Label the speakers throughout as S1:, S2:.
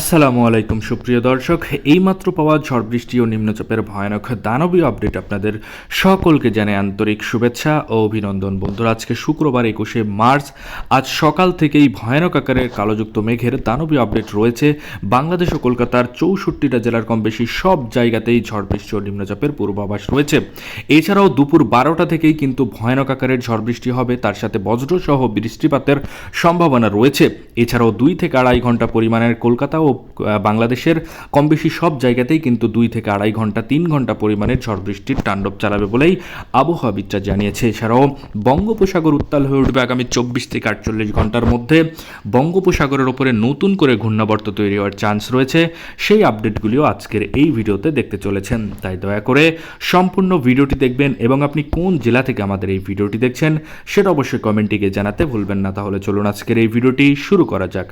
S1: আসসালামু আলাইকুম, সুপ্রিয় দর্শক। এইমাত্র পাওয়া ঝড় বৃষ্টি ও নিম্নচাপের ভয়ানক দানবীয় আপডেট আপনাদের সকলকে জানাই আন্তরিক শুভেচ্ছা ও অভিনন্দন। বন্ধুরা, আজকে শুক্রবার একুশে মার্চ। আজ সকাল থেকেই ভয়ানক আকারের কালোযুক্ত মেঘের দানবীয় আপডেট রয়েছে। বাংলাদেশ ও কলকাতার চৌষট্টিটা জেলার কম বেশি সব জায়গাতেই ঝড় বৃষ্টি ও নিম্নচাপের পূর্বাভাস রয়েছে। এছাড়াও দুপুর বারোটা থেকেই কিন্তু ভয়ানক আকারের ঝড় বৃষ্টি হবে। তার সাথে বজ্রসহ বৃষ্টিপাতের সম্ভাবনা রয়েছে। এছাড়াও দুই থেকে আড়াই ঘণ্টা পরিমাণের কলকাতা ও বাংলাদেশের কম বেশি সব জায়গাতেই কিন্তু দুই থেকে আড়াই ঘণ্টা, তিন ঘণ্টা পরিমাণের ঝড় বৃষ্টির তাণ্ডব চালাবে বলেই আবহাওয়াবিদরা জানিয়েছে। এছাড়াও বঙ্গোপসাগর উত্তাল হয়ে উঠবে আগামী চব্বিশ থেকে আটচল্লিশ ঘণ্টার মধ্যে। বঙ্গোপসাগরের ওপরে নতুন করে ঘূর্ণাবর্ত তৈরি হওয়ার চান্স রয়েছে। সেই আপডেটগুলিও আজকের এই ভিডিওতে দেখতে চলেছেন। তাই দয়া করে সম্পূর্ণ ভিডিওটি দেখবেন এবং আপনি কোন জেলা থেকে আমাদের এই ভিডিওটি দেখছেন সেটা অবশ্যই কমেন্টে গিয়ে জানাতে ভুলবেন না। তাহলে চলুন আজকের এই ভিডিওটি শুরু করা যাক।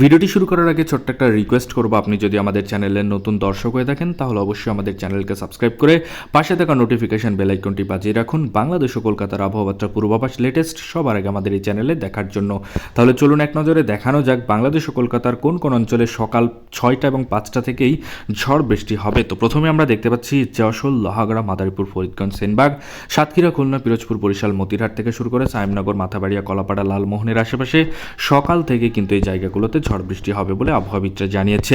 S1: ভিডিওটি শুরু করার আগে ছোট্ট একটা রিকোয়েস্ট করব। আপনি যদি আমাদের চ্যানেলের নতুন দর্শক হয়ে থাকেন, তাহলে অবশ্যই আমাদের চ্যানেলকে সাবস্ক্রাইব করে পাশে থাকা নোটিফিকেশন বেল আইকনটি বাজিয়ে রাখুন। বাংলাদেশ ও কলকাতার আবহাওয়াত্রা পূর্বাভাস লেটেস্ট সবার আগে আমাদের এই চ্যানেলে দেখার জন্য। তাহলে চলুন এক নজরে দেখানো যাক, বাংলাদেশ ও কলকাতার কোন কোন অঞ্চলে সকাল ছয়টা এবং পাঁচটা থেকেই ঝড় বৃষ্টি হবে। তো প্রথমে আমরা দেখতে পাচ্ছি যশোর, লোহাগড়া, মাদারীপুর, ফরিদগঞ্জ, সেনবাগ, সাতক্ষীরা, খুলনা, পিরোজপুর, বরিশাল, মতিরহাট থেকে শুরু করে সাইমনগর মাথাবাড়িয়া, কলাপাড়া, লালমোহনের আশেপাশে সকাল থেকে কিন্তু এই জায়গাগুলোতে ঝড় বৃষ্টি হবে বলে আবহাওয়াবিদরা জানিয়েছে।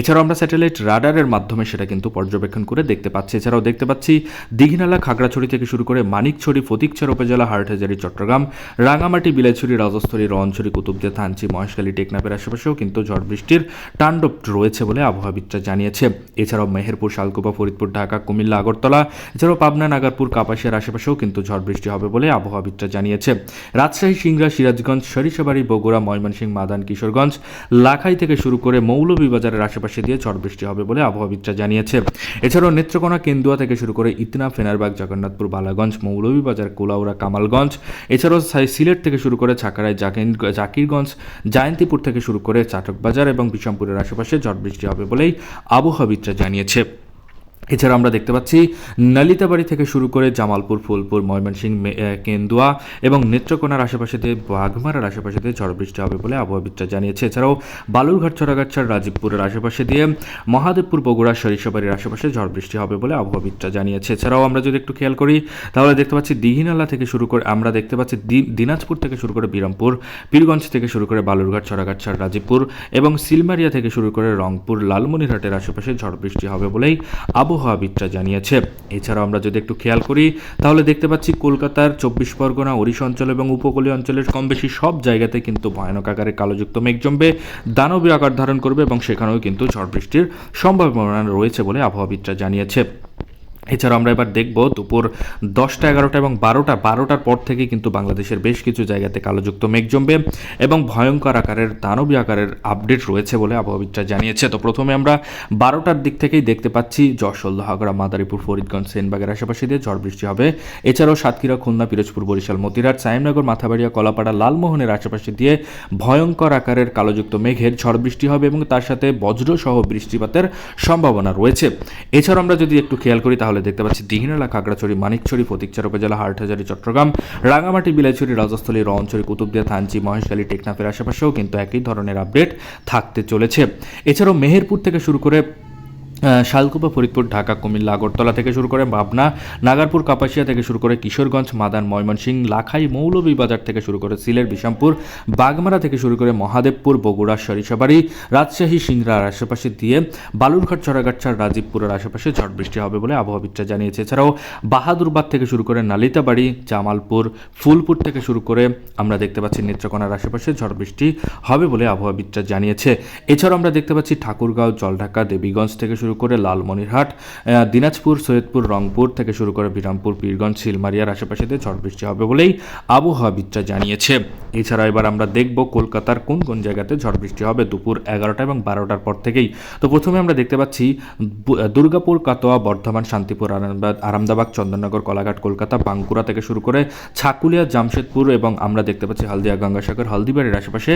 S1: এছাড়াও আমরা স্যাটেলাইট রাডারের মাধ্যমে সেটা কিন্তু পর্যবেক্ষণ করে দেখতে পাচ্ছি। এছাড়াও দেখতে পাচ্ছি, দীঘিনালা, খাগড়াছড়ি থেকে শুরু করে মানিকছড়ি, ফতিকছড় উপজেলা, হাটহাজারি, চট্টগ্রাম, রাঙামাটি, বিলাইছড়ি রাজস্থলী রঞ্ছড়ি কুতুবদিয়া, থানচি, মহেশখালী, টেকনাফের আশেপাশেও কিন্তু ঝড় বৃষ্টির তাণ্ডব রয়েছে বলে আবহাওয়াবিদরা জানিয়েছে। এছাড়াও মেহেরপুর শালকুপা ফরিদপুর, ঢাকা, কুমিল্লা, আগরতলা, এছাড়াও পাবনা, নাগারপুর, কাপাসিয়ার আশেপাশেও কিন্তু ঝড় বৃষ্টি হবে বলে আবহাওয়াবিদরা জানিয়েছে। রাজশাহী, সিংড়া, সিরাজগঞ্জ, সরিষাবাড়ি, বগুড়া, ময়মনসিংহ মাদান কিশোরগঞ্জ লাখাই থেকে শুরু করে মৌলভীবাজারের আশেপাশে দিয়ে ঝড় বৃষ্টি হবে বলে আবহাওয়াবিদরা জানিয়েছে। এছাড়াও নেত্রকোনা, কেন্দুয়া থেকে শুরু করে ইতনা, ফেনারবাগ, জগন্নাথপুর, বালাগঞ্জ, মৌলভীবাজার কোলাউরা কামালগঞ্জ, এছাড়াও সিলেট থেকে শুরু করে ছাকারায় জাকিরগঞ্জ, জায়ন্তীপুর থেকে শুরু করে চাটকবাজার এবং বিষমপুরের আশেপাশে ঝড় বৃষ্টি হবে বলেই আবহাওয়াবিদরা জানিয়েছে। এছাড়া আমরা দেখতে পাচ্ছি নালিতাবাড়ি থেকে শুরু করে জামালপুর, ফুলপুর, ময়মনসিংহ কেন্দুয়া এবং নেত্রকোনার আশেপাশে দিয়ে বাঘমারার আশেপাশে দিয়ে ঝড় বৃষ্টি হবে বলে আবহাওয়াবিদরা জানিয়েছে। এছাড়াও বালুরঘাট ছড়াগাছার রাজীবপুরের আশেপাশে দিয়ে মহাদেবপুর, বগুড়া, সরিষাবাড়ির আশেপাশে ঝড় বৃষ্টি হবে বলে আবহাওয়াবিদরা জানিয়েছে। এছাড়াও আমরা যদি একটু খেয়াল করি, তাহলে দেখতে পাচ্ছি দিঘিনালা থেকে শুরু করে, আমরা দেখতে পাচ্ছি দিনাজপুর থেকে শুরু করে বিরামপুর, পীরগঞ্জ থেকে শুরু করে বালুরঘাট ছড়াগাছার রাজীবপুর এবং সিলমারিয়া থেকে শুরু করে রংপুর, লালমনিরহাটের আশেপাশে ঝড় বৃষ্টি হবে বলেই আবহাওয়াবিদরা জানিয়েছে। এছাড়াও আমরা যদি একটু খেয়াল করি, তাহলে দেখতে পাচ্ছি কলকাতার চব্বিশ পরগনা, ওড়িশা অঞ্চল এবং উপকূলীয় অঞ্চলের কম বেশি সব জায়গাতে কিন্তু ভয়ানক আকারে কালোযুক্ত মেঘ জমবে, দানবীয় আকার ধারণ করবে এবং সেখানেও কিন্তু ঝড় বৃষ্টির সম্ভাবনা রয়েছে বলে আবহাওয়াবিদরা জানিয়েছে। এছাড়া আমরা এবার দেখব দুপুর দশটা, এগারোটা এবং বারোটা, বারোটার পর থেকে কিন্তু বাংলাদেশের বেশ কিছু জায়গাতে কালোযুক্ত মেঘ জমবে এবং ভয়ঙ্কর আকারের, দানবী আকারের আপডেট রয়েছে বলে আবহাওয়াবিদরা জানিয়েছে। তো প্রথমে আমরা বারোটার দিক থেকেই দেখতে পাচ্ছি যশোর, লোহাগড়া, মাদারীপুর, ফরিদগঞ্জ, সেনবাগের আশেপাশে দিয়ে ঝড় বৃষ্টি হবে। এছাড়াও সাতক্ষীরা, খুলনা, পিরোজপুর, বরিশাল মতিরাট সাইমনগর মাথাবাড়িয়া, কলাপাড়া, লালমোহনের আশেপাশে দিয়ে ভয়ঙ্কর আকারের কালোযুক্ত মেঘের ঝড় বৃষ্টি হবে এবং তার সাথে বজ্রসহ বৃষ্টিপাতের সম্ভাবনা রয়েছে। এছাড়াও আমরা যদি একটু খেয়াল করি তাহলে দেখতে পাচ্ছি দিহিনালা খাগড়াছড়ি, মানিকছড়ি ফতিকচার উপজেলা, হাটহাজারি, চট্টগ্রাম, রাঙামাটি, বিলাইছড়ি, রাজস্থলী রঞ্চড়ি কুতুবদিয়া, থানচি, মহেশখালী, টেকনাফের আশেপাশেও কিন্তু একই ধরনের আপডেট থাকতে চলেছে। এছাড়াও মেহেরপুর থেকে শুরু করে শালকুপা, ফরিদপুর, ঢাকা, কুমিল্লা, আগরতলা থেকে শুরু করে ভাবনা নাগারপুর, কাপাসিয়া থেকে শুরু করে কিশোরগঞ্জ মাদান ময়মনসিংহ, লাখাই, মৌলভীবাজার থেকে শুরু করে সিলেট, বিশামপুর, বাগমারা থেকে শুরু করে মহাদেবপুর, বগুড়া, সরিষাবাড়ি, রাজশাহী, সিংড়ার আশেপাশে দিয়ে বালুরঘাট চড়াগাছার রাজীবপুরের আশেপাশে ঝড় বৃষ্টি হবে বলে আবহাওয়াবিদরা জানিয়েছে। এছাড়াও বাহাদুরবাদ থেকে শুরু করে নালিতাবাড়ি, জামালপুর, ফুলপুর থেকে শুরু করে আমরা দেখতে পাচ্ছি নেত্রকোনার আশেপাশে ঝড় বৃষ্টি হবে বলে আবহাওয়াবিদরা জানিয়েছে। এছাড়াও আমরা দেখতে পাচ্ছি ঠাকুরগাঁও, জলঢাকা, দেবীগঞ্জ থেকে শুরু করে লালমনিরহাট দিনাজপুর, সৈয়দপুর, রংপুর থেকে শুরু করে বিরামপুর, পীরগঞ্জ, শিলমারিয়ার আশেপাশে দিয়ে ঝড় বৃষ্টি হবে বলেই আবহাওয়াবিদরা জানিয়েছে। এছাড়া এবার আমরা দেখব কলকাতার কোন কোন জায়গাতে ঝড় বৃষ্টি হবে দুপুর এগারোটা এবং বারোটার পর থেকেই। তো প্রথমে আমরা দেখতে পাচ্ছি দুর্গাপুর কাতোয়া বর্ধমান, শান্তিপুর আরামদাবাগ, চন্দননগর, কলাঘাট, কলকাতা, বাঁকুড়া থেকে শুরু করে ছাকুলিয়া, জামশেদপুর এবং আমরা দেখতে পাচ্ছি হালদিয়া, গঙ্গাসাগর, হলদিবাড়ির আশেপাশে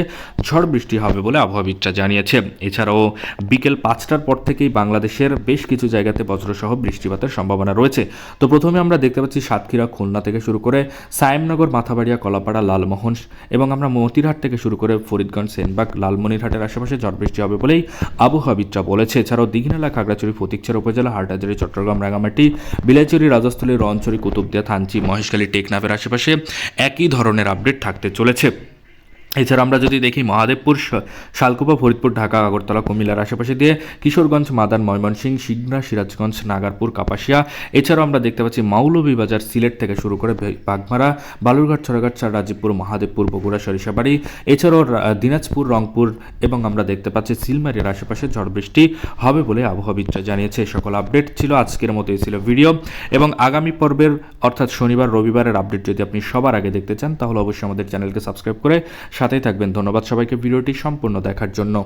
S1: ঝড় বৃষ্টি হবে বলে আবহাওয়াবিদরা জানিয়েছে। এছাড়াও বিকেল পাঁচটার পর থেকেই বাংলাদেশ বাংলাদেশের বেশ কিছু জায়গাতে বজ্রসহ বৃষ্টিপাতের সম্ভাবনা রয়েছে। তো প্রথমে আমরা দেখতে পাচ্ছি সাতক্ষীরা, খুলনা থেকে শুরু করে সায়েমনগর, মাথাবাড়িয়া, কলাপাড়া, লালমোহন এবং আমরা মতিরহাট থেকে শুরু করে ফরিদগঞ্জ, সেনবাগ, লালমনিরহাটের আশেপাশে ঝড় বৃষ্টি হবে বলেই আবহাওয়াবিদরা বলেছে। এছাড়াও দীঘিনালা, খাগড়াছড়ি, ফতিকছড়া উপজেলা, হাটহাজারি, চট্টগ্রাম রাঙামাটি বিলাইচুরি, রাজস্থলী রঞ্চরি কুতুবদিয়া, থানচি, মহেশখালী, টেকনাফের আশেপাশে একই ধরনের আপডেট থাকতে চলেছে। এছাড়া আমরা যদি দেখি মহাদেবপুর শালকুপা, ফরিদপুর, ঢাকা, আগরতলা, কুমিল্লার আশেপাশে দিয়ে কিশোরগঞ্জ মাদান ময়মনসিংহ, সিগনা, সিরাজগঞ্জ, নাগারপুর, কাপাসিয়া। এছাড়াও আমরা দেখতে পাচ্ছি মাউলভীবাজার সিলেট থেকে শুরু করে বাগমারা, বালুরঘাট, ছড়াঘাট, চার রাজীবপুর, মহাদেবপুর, বগুড়া, সরিষাবাড়ি। এছাড়াও দিনাজপুর, রংপুর এবং আমরা দেখতে পাচ্ছি সিলমারির আশেপাশে ঝড় বৃষ্টি হবে বলে আবহাওয়াবিদরা জানিয়েছে। সকল আপডেট ছিল আজকের মতো ছিল ভিডিও। এবং আগামী পর্বের, অর্থাৎ শনিবার, রবিবারের আপডেট যদি আপনি সবার আগে দেখতে চান, তাহলে অবশ্যই আমাদের চ্যানেলকে সাবস্ক্রাইব করে সাথেই থাকবেন। ধন্যবাদ সবাইকে। ভিডিওটি সম্পূর্ণ দেখার জন্য।